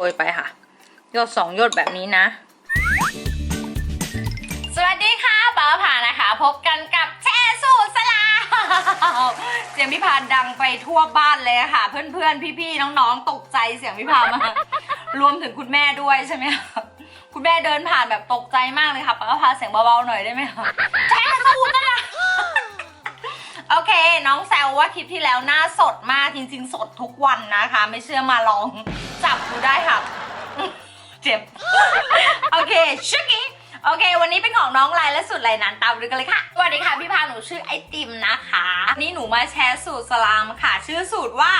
โรยไปค่ะหยดสองหยดแบบนี้นะ สวัสดีค่ะป้าผ่านะคะ พบกันกับแช่สูตรสลาเสียงพี่พานดังไปทั่วบ้านเลยค่ะ เพื่อนๆ พี่ๆ น้องๆ ตกใจเสียงพี่พามารวมถึงคุณแม่ด้วยใช่ไหมคะคุณแม่เดินผ่านแบบตกใจมากเลยค่ะป้าพาเสียงเบาๆหน่อยได้ไหมคะแช่สูตรสลา โอเค น้องแซวว่าคลิปที่แล้วหน้าสดมากจริง ๆ สดทุกวันนะคะ ไม่เชื่อมาลองจับดูได้ค่ะ เจ็บ โอเคชุกี้โอเค วันนี้เป็นของน้องลายและสูตรลายนั้นตามดูกันเลยค่ะ สวัสดีค่ะพี่พาหนูชื่อไอติมนะคะนี่หนูมาแชร์สูตรสลามค่ะ ชื่อสูตรว่า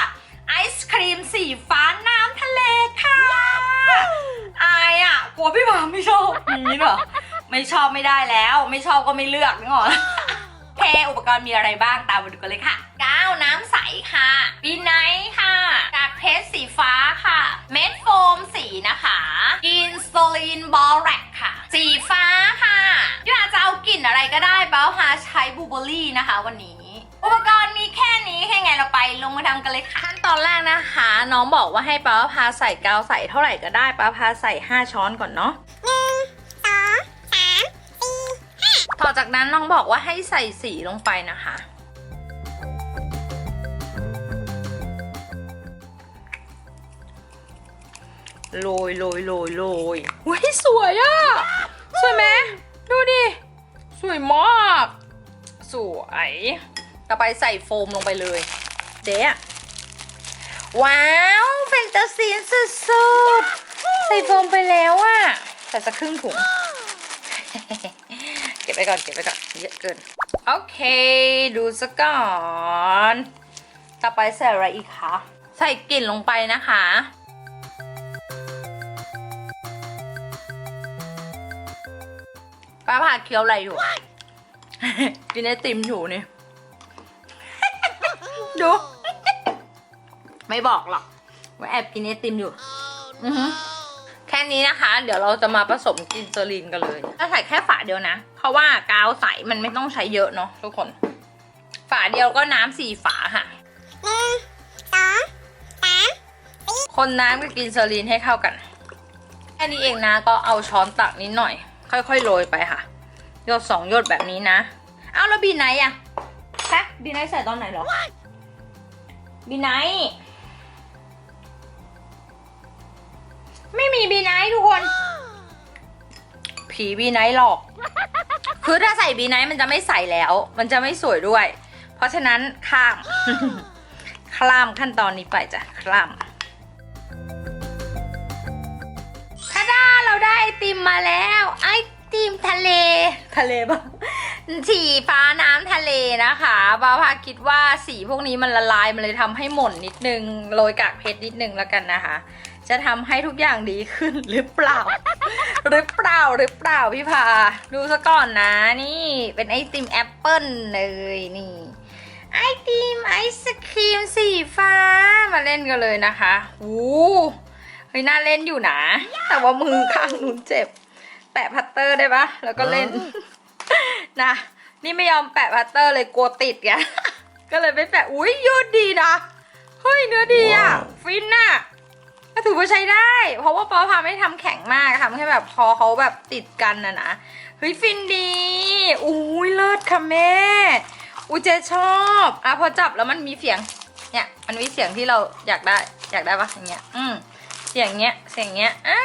ไอศครีมสีฟ้าน้ำทะเลค่ะอายอะกลัวพี่พาไม่ชอบนี้เหรอไม่ชอบไม่ได้แล้ว ไม่ชอบก็ไม่เลือกนึกออกไหมโอเคอุปกรณ์มีอะไรบ้างตามมาดูกันเลยค่ะกาวน้ำใสค่ะบีไนท์ค่ะ กากเพชรสีฟ้าค่ะ เม็ดโฟมสีนะคะกินสโตลีนบอลแรกค่ะ สีฟ้าค่ะพี่อาจจะเอากลิ่นอะไรก็ได้เบลฮาใช้บลูเบอร์รี่นะคะวันนี้ อุปกรณ์มีแค่นี้แค่ไงเราไปลงมาทำกันเลยค่ะขั้นตอนแรกนะคะ น้องบอกว่าให้ป้าพาใส่กาวใส่เท่าไหร่ก็ได้ป้าพาใส่ 5 ช้อนก่อนเนาะ อจากนั้นน้องบอกว่าให้ใส่สีลงไปนะคะ โรยโรยโรยโรยอุ้ยสวยอะสวยไหมดูดิ สวยมาก สวย ต่อไปใส่โฟมลงไปเลย เจ๊อะว้าวแฟนตาซีนสุดๆ ใส่โฟมไปแล้วอะใส่สักครึ่งถุง ก็บไปก่อนเก็บไปก่อนเยอะเกิน โอเค ดูซะก่อน ต่อไปใส่อะไรอีกคะใส่กลิ่นลงไปนะคะป้าผ่าเคี้ยวอะไรอยู่ กินไอติมอยู่นี่ ดู ไม่บอกหรอกว่าแอบกินไอติมอยู่ อือหือแค่นี้นะคะ เดี๋ยวเราจะมาผสมกินเซรีนกันเลยถ้าใส่แค่ฝาเดียวนะ เพราะว่ากาวใสมันไม่ต้องใช้เยอะเนาะทุกคน ฝาเดียวก็น้ำสี่ฝาค่ะคนน้ำกับกินเซรีนให้เข้ากัน แค่นี้เองนะก็เอาช้อนตักนิดหน่อย ค่อยๆโรยไปค่ะหยดสองหยดแบบนี้นะ เอาแล้วบีไนท์อะฮะบีไนท์ใส่ตอนไหนหรอบีไนท์ ไม่มีบีไนท์ทุกคน ผีบีไนท์หลอก คือถ้าใส่บีไนท์มันจะไม่ใส่แล้ว มันจะไม่สวยด้วย เพราะฉะนั้นข้าม ข้ามขั้นตอนนี้ไปจ้ะข้ามทาดาเราได้ไอติมมาแล้ว ไอติมทะเล ทะเลบ้างสีฟ้าน้ำทะเลนะคะบาพาคิดว่าสีพวกนี้มันละลายมันเลยทำให้หม่นนิดนึงโรยกากเพชรนิดนึงแล้วกันนะคะ จะทำให้ทุกอย่างดีขึ้นหรือเปล่า หรือเปล่าหรือเปล่าพี่พา ดูซะก่อนนะนี่เป็นไอติมแอปเปิลเลยนี่ไอติมไอศครีมสีฟ้ามาเล่นกันเลยนะคะหูเฮ้ยน่าเล่นอยู่นะ แต่ว่ามือข้างนู้นเจ็บ แปะพัตเตอร์ได้ปะแล้วก็เล่นนะนี่ไม่ยอมแปะพัตเตอร์เลยกลัวติดไงก็เลยไม่แปะอุ้ยยืดดีนะเฮ้ยเนื้อดีอะว้าวฟินน่ะ ก็ถือว่าใช้ได้ เพราะว่าปอพาไม่ทำแข็งมากทำแค่แบบพอเขาแบบติดกันนะนะเฮ้ยฟินดีอุ้ยเลิศค่ะแม่อุ้ยเจชอบอะพอจับแล้วมันมีเสียง เนี่ย มันมีเสียงที่เราอยากได้อยากได้ปะอย่างเงี้ย อืมเสียงเงี้ยเสียงเงี้ยอ้า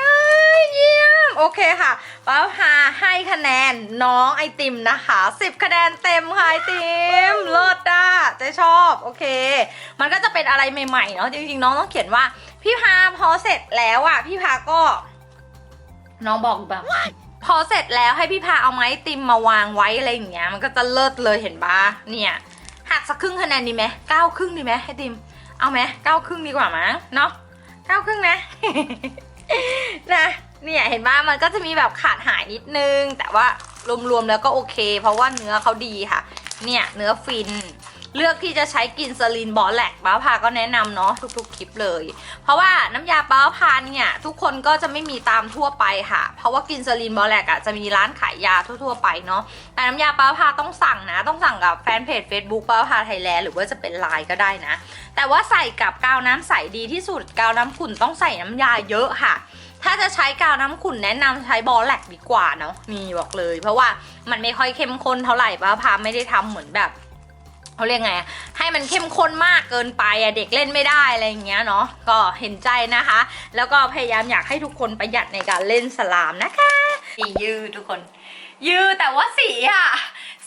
เยี่ยมโอเคค่ะป้าพาให้คะแนนน้องไอติมนะคะ10คะแนนเต็มค่ะไอติมเลิศอะเจชอบโอเค มันก็จะเป็นอะไรใหม่ๆเนาะจริงๆน้องต้องเขียนว่า พี่พาพอเสร็จแล้วอะ พี่พาก็ น้องบอกแบบ พอเสร็จแล้วให้พี่พาเอาไม้ติมมาวางไว้อะไรอย่างเงี้ย มันก็จะเลิศเลยเห็นปะเนี่ยหักสักครึ่งคะแนนดีไหมเก้าครึ่งดีไหมให้ติม เอาไหมเก้าครึ่งดีกว่ามั้งเนาะเก้าครึ่งนะนะเนี่ยเห็นปะมันก็จะมีแบบขาดหายนิดนึง แต่ว่ารวมๆแล้วก็โอเค เพราะว่าเนื้อเขาดีค่ะ เนี่ยเนื้อฟิน เลือกที่จะใช้กลินซาลินบอลแลกป้าพาก็แนะนำเนาะทุกๆคลิปเลย เพราะว่าน้ำยาป้าพาเนี่ยทุกคนก็จะไม่มีตามทั่วไปค่ะ เพราะว่ากลินซาลินบอลแลกอะจะมีร้านขายยาทั่ว ๆ ไปเนาะแต่น้ำยาป้าพาต้องสั่งนะ ต้องสั่งกับแฟนเพจ Facebook ป้าพาไทยแลนด์หรือว่าจะเป็นไลน์ก็ได้นะ แต่ว่าใส่กับกาวน้ำใสดีที่สุดกาวน้ำขุ่นต้องใส่น้ำยาเยอะค่ะถ้าจะใช้กาวน้ำขุ่นแนะนำใช้บอลแลกดีกว่าเนาะมีบอกเลย เพราะว่ามันไม่ค่อยเข้มข้นเท่าไหร่ป้าพาไม่ได้ทำเหมือนแบบ เขาเรียกไงอะให้มันเข้มข้นมากเกินไปอะเด็กเล่นไม่ได้อะไรอย่างเงี้ยเนาะก็เห็นใจนะคะ แล้วก็พยายามอยากให้ทุกคนประหยัดในการเล่นสลามนะคะสียืดทุกคน ยืดแต่ว่าสีอะ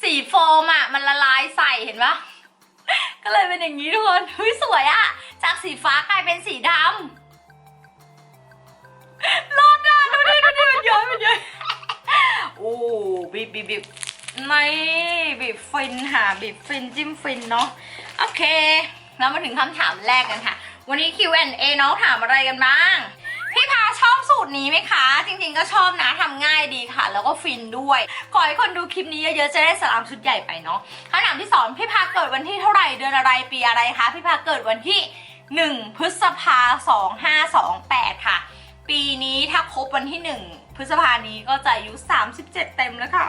สีโฟมอะมันละลายใส่เห็นปะก็เลยเป็นอย่างนี้ทุกคนเฮ้ยสวยอะจากสีฟ้ากลายเป็นสีดำรอดอะดูดิดูดิมันเยอะมันเยอะโอ้บีบบีบบีบ ไม่บีบฟินค่ะบีบฟินจิ้มฟินเนาะโอเค แล้วมาถึงคำถามแรกกันค่ะ วันนี้ Q&A น้องถามอะไรกันบ้าง พี่พาชอบสูตรนี้ไหมคะ จริงๆก็ชอบนะทำง่ายดีค่ะ แล้วก็ฟินด้วย ขอให้คนดูคลิปนี้เยอะๆจะได้สลามชุดใหญ่ไปเนาะคำถามที่สองพี่พาเกิดวันที่เท่าไหร่เดือนอะไรปีอะไรคะพี่พาเกิดวันที่ 1 พฤษภา2528 ค่ะ ปีนี้ถ้าครบวันที่ 1 พฤษภานี้ก็จะอายุ37 เต็มแล้วค่ะ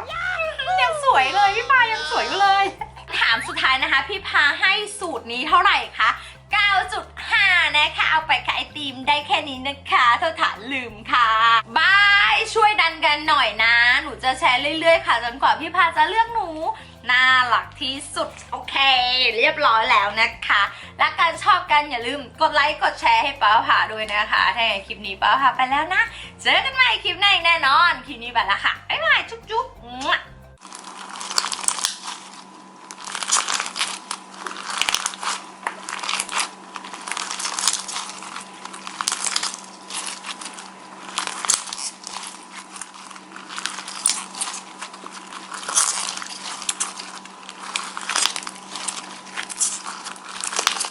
ยังสวยเลยพี่พายังสวยอยู่เลย ถามสุดท้ายนะคะ พี่พาให้สูตรนี้เท่าไหร่คะ 9.5 นะคะ เอาไปขายไอติมได้แค่นี้นะคะเท่าฐานลืมค่ะบายช่วยดันกันหน่อยนะ หนูจะแชร์เรื่อยๆ ค่ะ จนกว่าพี่พาจะเลือกหนู น่ารักที่สุด โอเค เรียบร้อยแล้วนะคะและการชอบกันอย่าลืมกดไลค์กดแชร์ให้ป้าผ่าด้วยนะคะถ้าอย่างคลิปนี้ป้าผ่าไปแล้วนะ เจอกันใหม่คลิปหน้าอีกแน่นอน คลิปนี้ไปแล้วค่ะบ๊ายบายจุ๊บๆ